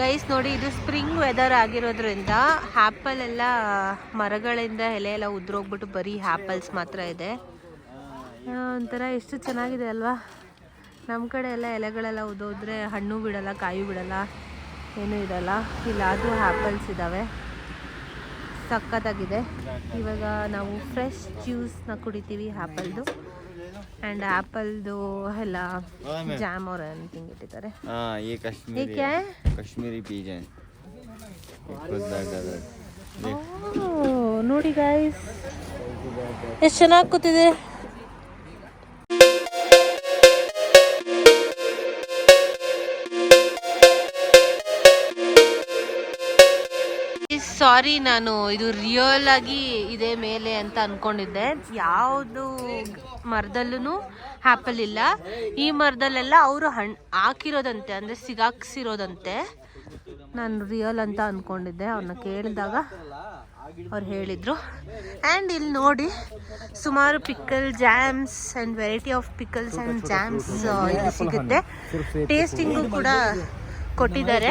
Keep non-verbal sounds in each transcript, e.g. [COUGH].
Guys ನೋಡಿ, ಇದು spring weather ಆಗಿರೋದ್ರಿಂದ ಆ್ಯಪಲ್ ಎಲ್ಲ, ಮರಗಳಿಂದ ಎಲೆ ಎಲ್ಲ ಉದ್ರೋಗ್ಬಿಟ್ಟು ಬರೀ ಆ್ಯಪಲ್ಸ್ ಮಾತ್ರ ಇದೆ. ಒಂಥರ ಎಷ್ಟು ಚೆನ್ನಾಗಿದೆ ಅಲ್ವಾ? ನಮ್ಮ ಕಡೆ ಎಲ್ಲ ಎಲೆಗಳೆಲ್ಲ ಉದೋದ್ರೆ ಹಣ್ಣು ಬಿಡಲ್ಲ, ಕಾಯಿ ಬಿಡಲ್ಲ, ಏನೂ ಇರಲ್ಲ. ಇಲ್ಲಾದರೂ ಅದು ಆ್ಯಪಲ್ಸ್ ಇದ್ದಾವೆ ಸಖತ್ತಾಗಿದೆ. ಇವಾಗ ನಾವು ಫ್ರೆಶ್ ಜ್ಯೂಸ್ನ ಕುಡಿತೀವಿ ಆ್ಯಪಲ್ದು ಆ್ಯಂಡ್ ಆಪಲ್ದು ಎಲ್ಲ ಜಾಮ್ ಅವ್ರ ಎನಿಥಿಂಗ್ ಇಟ್ಟಿದ್ದಾರೆ ಈ ಕಾಶ್ಮೀರಿ ಏಕೆ? ಕಾಶ್ಮೀರಿ ಪೀಜನ್ ನೋಡಿ ಗಾಯ್ಸ್ ಎಷ್ಟು ಚೆನ್ನಾಗಿ ಕೂತಿದೆ? ಸಾರಿ ನಾನು ಇದು ರಿಯಲ್ ಆಗಿ ಇದೆ ಮೇಲೆ ಅಂತ ಅನ್ಕೊಂಡಿದ್ದೆ. ಯಾವುದು ಮರದಲ್ಲೂ ಆ್ಯಪಲ್ ಇಲ್ಲ. ಈ ಮರದಲ್ಲೆಲ್ಲ ಅವರು ಹಣ್ ಹಾಕಿರೋದಂತೆ ಅಂದರೆ ಸಿಗಾಕ್ಸಿರೋದಂತೆ. ನಾನು ರಿಯಲ್ ಅಂತ ಅನ್ಕೊಂಡಿದ್ದೆ. ಅವ್ರನ್ನ ಕೇಳಿದಾಗ ಅವ್ರು ಹೇಳಿದರು. ಆ್ಯಂಡ್ ಇಲ್ಲಿ ನೋಡಿ ಸುಮಾರು pickle jams and variety of pickles and jams ಇಲ್ಲಿ ಸಿಗುತ್ತೆ. ಟೇಸ್ಟಿಂಗು ಕೂಡ ಕೊಟ್ಟಿದ್ದಾರೆ.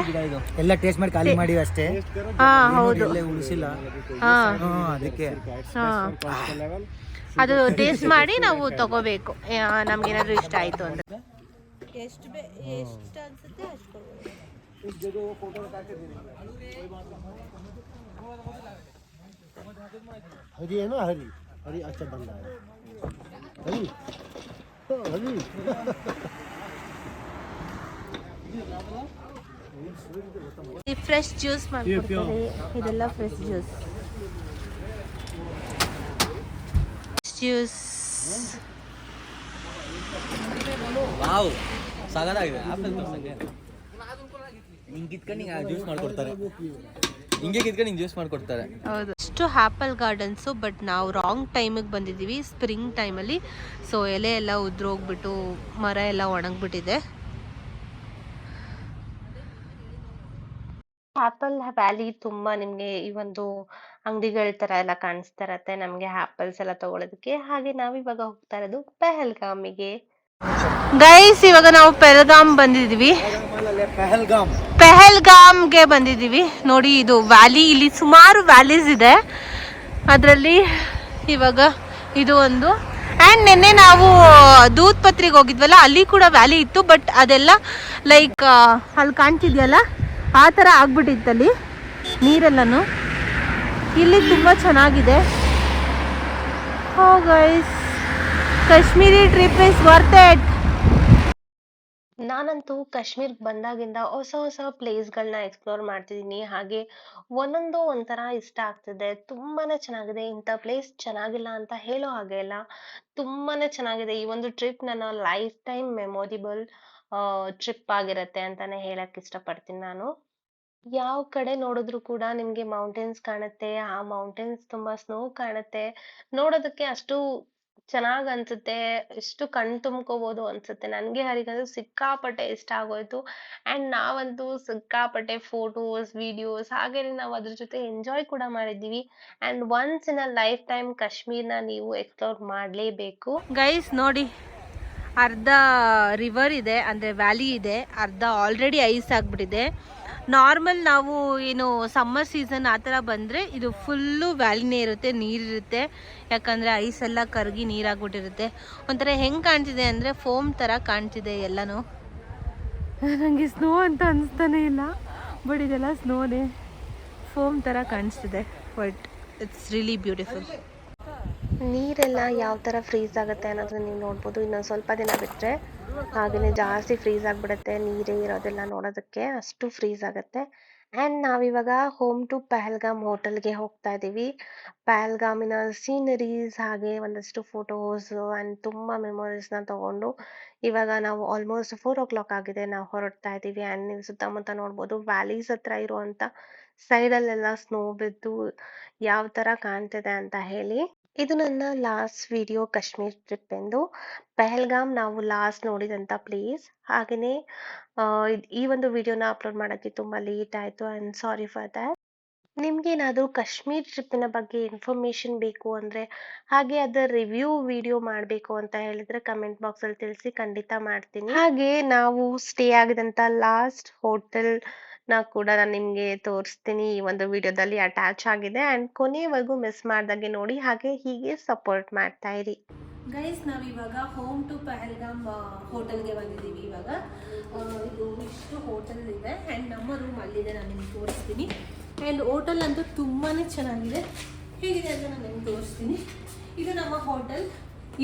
ಎಲ್ಲ ಟೇಸ್ಟ್ ಮಾಡಿ ಖಾಲಿ ಮಾಡಿ ಅಷ್ಟೇ. ಹಾ ಹೌದು. ಉಳಿಸಿಲ್ಲ. ಹಾ. ಅದಕ್ಕೆ. ಅದು ಟೇಸ್ಟ್ ಮಾಡಿ ನಾವು ತಗೋಬೇಕು. ನಮ್ಗೇನಾದ್ರೂ ಇಷ್ಟ ಆಯ್ತು ಅಂತ. ಎಷ್ಟು ಎಷ್ಟು ಅನ್ಸುತ್ತೆ ಅಷ್ಟು ಹರಿ ಹರಿ. ಹರಿ ಹರಿ. ಹರಿ. [LAUGHS] ಫ್ರೆಶ್ ಜ್ಯೂಸ್ ಮಾಡ್ಕೊಡ್ತಾರೆ ಇದೆಲ್ಲ ಫ್ರೆಶ್ ಜ್ಯೂಸ್ ಜ್ಯೂಸ್ ವಾವ್ ಸಾಗದಾಗಿದೆ. ಹಿಂಗೆ ಕಿತ್ಕೊಂಡು ಹಿಂಗೆ ಜ್ಯೂಸ್ ಮಾಡ್ಕೊಡ್ತಾರೆ. ಹಿಂಗೆ ಕಿತ್ಕೊಂಡು ಹಿಂಗೆ ಜ್ಯೂಸ್ ಮಾಡ್ಕೊಡ್ತಾರೆ. ಹೌದು. ಇಷ್ಟು ಆ್ಯಪಲ್ ಗಾರ್ಡನ್ಸು ಬಟ್ ನಾವು ರಾಂಗ್ ಟೈಮಿಗೆ ಬಂದಿದ್ದೀವಿ ಸ್ಪ್ರಿಂಗ್ ಟೈಮಲ್ಲಿ ಸೊ ಎಲೆ ಎಲ್ಲ ಉದ್ರೋಗ್ಬಿಟ್ಟು ಮರ ಎಲ್ಲ ಒಣಗ್ಬಿಟ್ಟಿದೆ. ಆಪಲ್ ವ್ಯಾಲಿ ತುಂಬಾ ನಿಮ್ಗೆ ಈ ಒಂದು ಅಂಗಡಿಗಳ ತರ ಎಲ್ಲ ಕಾಣಿಸ್ತಾ ಇರತ್ತೆ ನಮ್ಗೆ ಆಪಲ್ಸ್ ಎಲ್ಲ ತಗೊಳ್ಳೋದಕ್ಕೆ ಹಾಗೆ ನಾವ್ ಇವಾಗ ಹೋಗ್ತಾ ಇರೋದು ಪೆಹಲ್ಗಾಮಿಗೆ. ಗೈಸ್ ಇವಾಗ ನಾವು ಪೆಹಲ್ಗಾಮ್ ಬಂದಿದೀವಿ ಪೆಹಲ್ಗಾಮ್. ಪೆಹಲ್ಗಾಮ್ಗೆ ಬಂದಿದ್ದೀವಿ. ನೋಡಿ ಇದು ವ್ಯಾಲಿ ಇಲ್ಲಿ ಸುಮಾರು ವ್ಯಾಲೀಸ್ ಇದೆ. ಅದರಲ್ಲಿ ಇವಾಗ ಇದು ಒಂದು. ಆ್ಯಂಡ್ ನಿನ್ನೆ ನಾವು ದೂದ್ ಪತ್ರಿಗೆ ಹೋಗಿದ್ವಲ್ಲ ಅಲ್ಲಿ ಕೂಡ ವ್ಯಾಲಿ ಇತ್ತು ಬಟ್ ಅದೆಲ್ಲ ಲೈಕ್ ಅಲ್ಲಿ ಕಾಣ್ತಿದ್ಯಲ್ಲ? ಆ ಥರ ಆಗ್ಬಿಟ್ಟಿತ್ತಲ್ಲಿ ನೀರೆಲ್ಲನೂ. ಇಲ್ಲಿ ತುಂಬ ಚೆನ್ನಾಗಿದೆ. ಹೋ guys, Kashmiri trip is worth it ನಾನಂತೂ ಕಾಶ್ಮೀರ್ಗೆ ಬಂದಾಗಿಂದ ಹೊಸ ಹೊಸ ಪ್ಲೇಸ್ಗಳನ್ನ ಎಕ್ಸ್ಪ್ಲೋರ್ ಮಾಡ್ತಿದ್ದೀನಿ ಹಾಗೆ ಒಂದೊಂದು ಒಂಥರ ಇಷ್ಟ ಆಗ್ತಿದೆ. ತುಂಬಾನೇ ಚೆನ್ನಾಗಿದೆ. ಇಂಥ ಪ್ಲೇಸ್ ಚೆನ್ನಾಗಿಲ್ಲ ಅಂತ ಹೇಳೋ ಹಾಗೆ ಇಲ್ಲ. ತುಂಬಾನೇ ಚೆನ್ನಾಗಿದೆ. ಈ ಒಂದು ಟ್ರಿಪ್ ನನ್ನ ಲೈಫ್ ಟೈಮ್ ಮೆಮೊರಿಬಲ್ ಟ್ರಿಪ್ ಆಗಿರತ್ತೆ ಅಂತಾನೆ ಹೇಳಕ್ ಇಷ್ಟಪಡ್ತೀನಿ ನಾನು. ಯಾವ ಕಡೆ ನೋಡಿದ್ರು ಕೂಡ ನಿಮ್ಗೆ ಮೌಂಟೇನ್ಸ್ ಕಾಣುತ್ತೆ, ಆ ಮೌಂಟೇನ್ಸ್ ತುಂಬಾ ಸ್ನೋ ಕಾಣುತ್ತೆ. ನೋಡೋದಕ್ಕೆ ಅಷ್ಟು ಚೆನ್ನಾಗ್ ಅನ್ಸುತ್ತೆ ಎಷ್ಟು ಕಣ್ ತುಂಬ್ಕೋಬಹುದು ಅನ್ಸುತ್ತೆ. ನನ್ಗೆ ಹರಿಗದು ಸಿಕ್ಕಾಪಟ್ಟೆ ಇಷ್ಟ ಆಗೋಯ್ತು. ಅಂಡ್ ನಾವಂತೂ ಸಿಕ್ಕಾಪಟ್ಟೆ ಫೋಟೋಸ್ ವಿಡಿಯೋಸ್ ಹಾಗೇನೆ ನಾವು ಅದ್ರ ಜೊತೆ ಎಂಜಾಯ್ ಕೂಡ ಮಾಡಿದೀವಿ and once in a life time ಕಾಶ್ಮೀರ್ನ ನೀವು ಎಕ್ಸ್ಪ್ಲೋರ್ ಮಾಡ್ಲೇಬೇಕು. ಗೈಸ್ ನೋಡಿ ಅರ್ಧ ರಿವರ್ ಇದೆ, ಅಂದರೆ ವ್ಯಾಲಿ ಇದೆ, ಅರ್ಧ ಆಲ್ರೆಡಿ ಐಸ್ ಆಗಿಬಿಟ್ಟಿದೆ. ನಾರ್ಮಲ್ ನಾವು ಏನು ಸಮ್ಮರ್ ಸೀಸನ್ ಆ ಥರ ಬಂದರೆ ಇದು ಫುಲ್ಲು ವ್ಯಾಲಿನೇ ಇರುತ್ತೆ ನೀರಿರುತ್ತೆ ಯಾಕಂದರೆ ಐಸ್ ಎಲ್ಲ ಕರಗಿ ನೀರಾಗ್ಬಿಟ್ಟಿರುತ್ತೆ ಒಂಥರ ಹೆಂಗೆ ಕಾಣ್ತಿದೆ ಅಂದರೆ ಫೋಮ್ ಥರ ಕಾಣ್ತಿದೆ ಎಲ್ಲನೂ. ನನಗೆ ಸ್ನೋ ಅಂತ ಅನಿಸ್ತಾನೇ ಇಲ್ಲ ಬಟ್ ಇದೆಲ್ಲ ಸ್ನೋನೇ ಫೋಮ್ ಥರ ಕಾಣಿಸ್ತಿದೆ ಬಟ್ ಇಟ್ಸ್ ರಿಲಿ ಬ್ಯೂಟಿಫುಲ್ ನೀರೆಲ್ಲ ಯಾವ ಥರ ಫ್ರೀಸ್ ಆಗುತ್ತೆ ಅನ್ನೋದನ್ನ ನೀವು ನೋಡ್ಬೋದು. ಇನ್ನೊಂದು ಸ್ವಲ್ಪ ದಿನ ಬಿಟ್ಟರೆ ಹಾಗೆಯೇ ಜಾಸ್ತಿ ಫ್ರೀಸ್ ಆಗಿಬಿಡುತ್ತೆ ನೀರೇ ಇರೋದೆಲ್ಲ ನೋಡೋದಕ್ಕೆ ಅಷ್ಟು ಫ್ರೀಸ್ ಆಗುತ್ತೆ. ಆ್ಯಂಡ್ ನಾವಿವಾಗ ಹೋಮ್ ಟು ಪಹಲ್ಗಾಮ್ ಹೋಟೆಲ್ಗೆ ಹೋಗ್ತಾ ಇದ್ದೀವಿ. ಪಹಲ್ಗಾಮಿನ ಸೀನರೀಸ್ ಹಾಗೆ ಒಂದಷ್ಟು ಫೋಟೋಸ್ ಆ್ಯಂಡ್ ತುಂಬ ಮೆಮೊರೀಸ್ನ ತೊಗೊಂಡು ಇವಾಗ ನಾವು ಆಲ್ಮೋಸ್ಟ್ ಫೋರ್ ಓ ಕ್ಲಾಕ್ ಆಗಿದೆ ನಾವು ಹೊರಡ್ತಾ ಇದ್ದೀವಿ. ಆ್ಯಂಡ್ ನೀವು ಸುತ್ತಮುತ್ತ ನೋಡ್ಬೋದು ವ್ಯಾಲೀಸ್ ಹತ್ರ ಇರುವಂಥ ಸೈಡಲ್ಲೆಲ್ಲ ಸ್ನೋ ಬಿದ್ದು ಯಾವ ಥರ ಕಾಣ್ತಿದೆ ಅಂತ ಹೇಳಿ ಇದು ನನ್ನ ಲಾಸ್ಟ್ ವಿಡಿಯೋ ಕಾಶ್ಮೀರ್ ಟ್ರಿಪ್ ಎಂದು. ಪೆಹಲ್ಗಾಮ್ ನಾವು ಲಾಸ್ಟ್ ನೋಡಿದಂಥ ಪ್ಲೇಸ್ ಹಾಗೆಯೇ ಈ ಒಂದು ವಿಡಿಯೋನ ಅಪ್ಲೋಡ್ ಮಾಡೋಕ್ಕೆ ತುಂಬ ಲೇಟ್ ಆಯಿತು. I am sorry for that ನಿಮ್ಗೇನಾದರೂ ಕಾಶ್ಮೀರ್ ಟ್ರಿಪ್ಪಿನ ಬಗ್ಗೆ ಇನ್ಫಾರ್ಮೇಶನ್ ಬೇಕು ಅಂದರೆ, ಹಾಗೆ ಅದರ ರಿವ್ಯೂ ವಿಡಿಯೋ ಮಾಡಬೇಕು ಅಂತ ಹೇಳಿದ್ರೆ ಕಮೆಂಟ್ ಬಾಕ್ಸಲ್ಲಿ ತಿಳಿಸಿ ಖಂಡಿತ ಮಾಡ್ತೀನಿ. ಹಾಗೆ ನಾವು ಸ್ಟೇ ಆಗಿದಂಥ ಲಾಸ್ಟ್ ಹೋಟೆಲ್ ಕೂಡ ನಾನು ನಿಮಗೆ ತೋರಿಸ್ತೀನಿ ಈ ಒಂದು ವಿಡಿಯೋದಲ್ಲಿ ಅಟ್ಯಾಚ್ ಆಗಿದೆ ಆ್ಯಂಡ್ ಕೊನೆವರೆಗೂ ಮಿಸ್ ಮಾಡ್ದಾಗೆ ನೋಡಿ ಹಾಗೆ ಹೀಗೆ ಸಪೋರ್ಟ್ ಮಾಡ್ತಾ ಇರಿ. ಗೈಸ್ ನಾವಿವಾಗ ಹೋಮ್ ಟು ಪಹಲ್ಗಾಮ್ ಹೋಟೆಲ್ಗೆ ಬಂದಿದ್ದೀವಿ ಇವಾಗ. ಇದು ಇಷ್ಟು ಹೋಟೆಲ್ ಇದೆ ಆ್ಯಂಡ್ ನಮ್ಮ ರೂಮ್ ಅಲ್ಲಿದೆ, ನಾನು ನಿಮ್ಗೆ ತೋರಿಸ್ತೀನಿ. ಆ್ಯಂಡ್ ಹೋಟೆಲ್ ಅಂತೂ ತುಂಬಾ ಚೆನ್ನಾಗಿದೆ. ಹೇಗಿದೆ ಅಂತ ನಾನು ನಿಮ್ಗೆ ತೋರಿಸ್ತೀನಿ. ಇದು ನಮ್ಮ ಹೋಟೆಲ್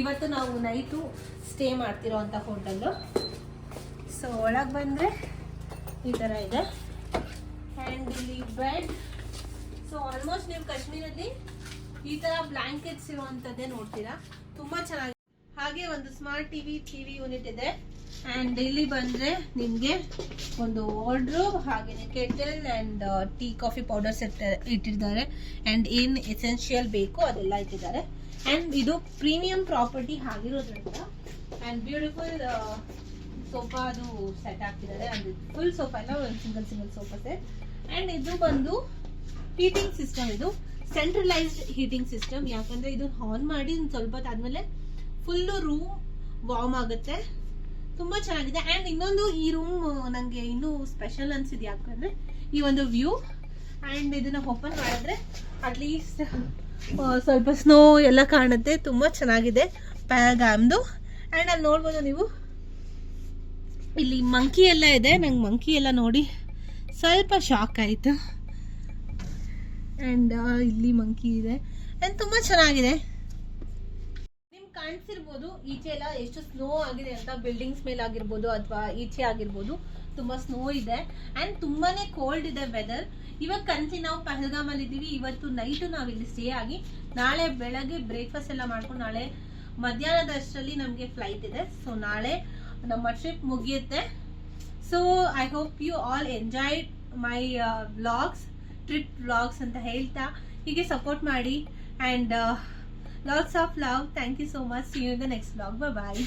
ಇವತ್ತು ನಾವು ನೈಟು ಸ್ಟೇ ಮಾಡ್ತಿರೋ ಅಂಥ ಹೋಟೆಲ್ಲು ಸೊ ಒಳಗೆ ಬಂದರೆ ಈ ಥರ ಇದೆ. ಆ್ಯಂಡ್ ಇಲ್ಲಿ ಬೆಡ್ ಸೊ ಆಲ್ಮೋಸ್ಟ್ ನೀವು ಕಾಶ್ಮೀರಲ್ಲಿ ಈ ಥರ ಬ್ಲ್ಯಾಂಕೆಟ್ಸ್ ಇರುವಂಥದ್ದೇ ನೋಡ್ತೀರಾ? ತುಂಬಾ ಚೆನ್ನಾಗಿ ಹಾಗೆ ಒಂದು ಸ್ಮಾರ್ಟ್ ಟಿವಿ ಟಿವಿ ಯೂನಿಟ್ ಇದೆ. ಆ್ಯಂಡ್ ಇಲ್ಲಿ ಬಂದರೆ ನಿಮಗೆ ಒಂದು ವಾರ್ಡ್ರೋಬ್ ಹಾಗೇನೆ kettle and tea coffee powders ಇಟ್ಟಿದ್ದಾರೆ ಆ್ಯಂಡ್ ಏನ್ ಎಸೆನ್ಷಿಯಲ್ ಬೇಕು ಅದೆಲ್ಲ ಇಟ್ಟಿದ್ದಾರೆ. ಅಂಡ್ ಇದು ಪ್ರೀಮಿಯಂ ಪ್ರಾಪರ್ಟಿ ಆಗಿರೋದ್ರಿಂದ ಆ್ಯಂಡ್ ಬ್ಯೂಟಿಫುಲ್ ಸೋಫಾ ಅದು ಸೆಟ್ ಆಗ್ತಿದ್ದಾರೆ ಅಂದ್ರೆ ಫುಲ್ ಸೋಫಾ ಎಲ್ಲ ಒಂದು single single sofa set and ಇದು ಬಂದು ಹೀಟಿಂಗ್ ಸಿಸ್ಟಮ್ ಇದು. ಸೆಂಟ್ರಲೈಸ್ಡ್ ಹೀಟಿಂಗ್ ಸಿಸ್ಟಮ್ ಯಾಕಂದ್ರೆ ಇದು ಆನ್ ಮಾಡಿ ಸ್ವಲ್ಪ ಆದ್ಮೇಲೆ ಫುಲ್ ರೂಮ್ ವಾರ್ಮ್ ಆಗುತ್ತೆ. ತುಂಬಾ ಚೆನ್ನಾಗಿದೆ. ಅಂಡ್ ಇನ್ನೊಂದು ಈ ರೂಮ್ ನಂಗೆ ಇನ್ನೂ ಸ್ಪೆಷಲ್ ಅನ್ಸಿದೆ ಯಾಕಂದ್ರೆ ಈ ಒಂದು ವ್ಯೂ ಅಂಡ್ ಇದನ್ನ ಓಪನ್ ಮಾಡಿದ್ರೆ ಅಟ್ಲೀಸ್ಟ್ ಸ್ವಲ್ಪ ಸ್ನೋ ಎಲ್ಲ ಕಾಣುತ್ತೆ. ತುಂಬಾ ಚೆನ್ನಾಗಿದೆ. ಪ್ಯಾಗಾಮ್ದು ಅಂಡ್ ಅಲ್ಲಿ ನೋಡ್ಬೋದು ನೀವು. ಇಲ್ಲಿ ಮಂಕಿ ಎಲ್ಲ ಇದೆ. ನಂಗೆ ಮಂಕಿ ಎಲ್ಲ ನೋಡಿ ಸ್ವಲ್ಪ ಶಾಕ್ ಆಯಿತು. ಆ್ಯಂಡ್ ಇಲ್ಲಿ ಮಂಕಿ ಇದೆ. ಆ್ಯಂಡ್ ತುಂಬ ಚೆನ್ನಾಗಿದೆ. ನಿಮ್ಗೆ ಕಾಣಿಸಿರ್ಬೋದು ಈಚೆ ಎಲ್ಲ ಎಷ್ಟು ಸ್ನೋ ಆಗಿದೆ ಅಂತ ಬಿಲ್ಡಿಂಗ್ಸ್ ಮೇಲೆ ಆಗಿರ್ಬೋದು ಅಥವಾ ಈಚೆ ಆಗಿರ್ಬೋದು ತುಂಬ ಸ್ನೋ ಇದೆ. ಆ್ಯಂಡ್ ತುಂಬಾನೇ ಕೋಲ್ಡ್ ಇದೆ ವೆದರ್ ಇವಾಗ ಕಂಚಿ ನಾವು ಪಹಲ್ಗಾಮಲ್ಲಿ ಇದ್ದೀವಿ. ಇವತ್ತು ನೈಟು ನಾವು ಇಲ್ಲಿ ಸ್ಟೇ ಆಗಿ ನಾಳೆ ಬೆಳಗ್ಗೆ ಬ್ರೇಕ್ಫಾಸ್ಟ್ ಎಲ್ಲ ಮಾಡ್ಕೊಂಡು ನಾಳೆ ಮಧ್ಯಾಹ್ನದಷ್ಟರಲ್ಲಿ ನಮಗೆ ಫ್ಲೈಟ್ ಇದೆ. ಸೊ ನಾಳೆ ನಮ್ಮ ಟ್ರಿಪ್ ಮುಗಿಯುತ್ತೆ. So I hope you all enjoyed my vlogs trip vlogs ಅಂತ ಹೇಳ್ತಾ, ಹೀಗೆ ಸಪೋರ್ಟ್ ಮಾಡಿ and lots of love thank you so much see you in the next vlog bye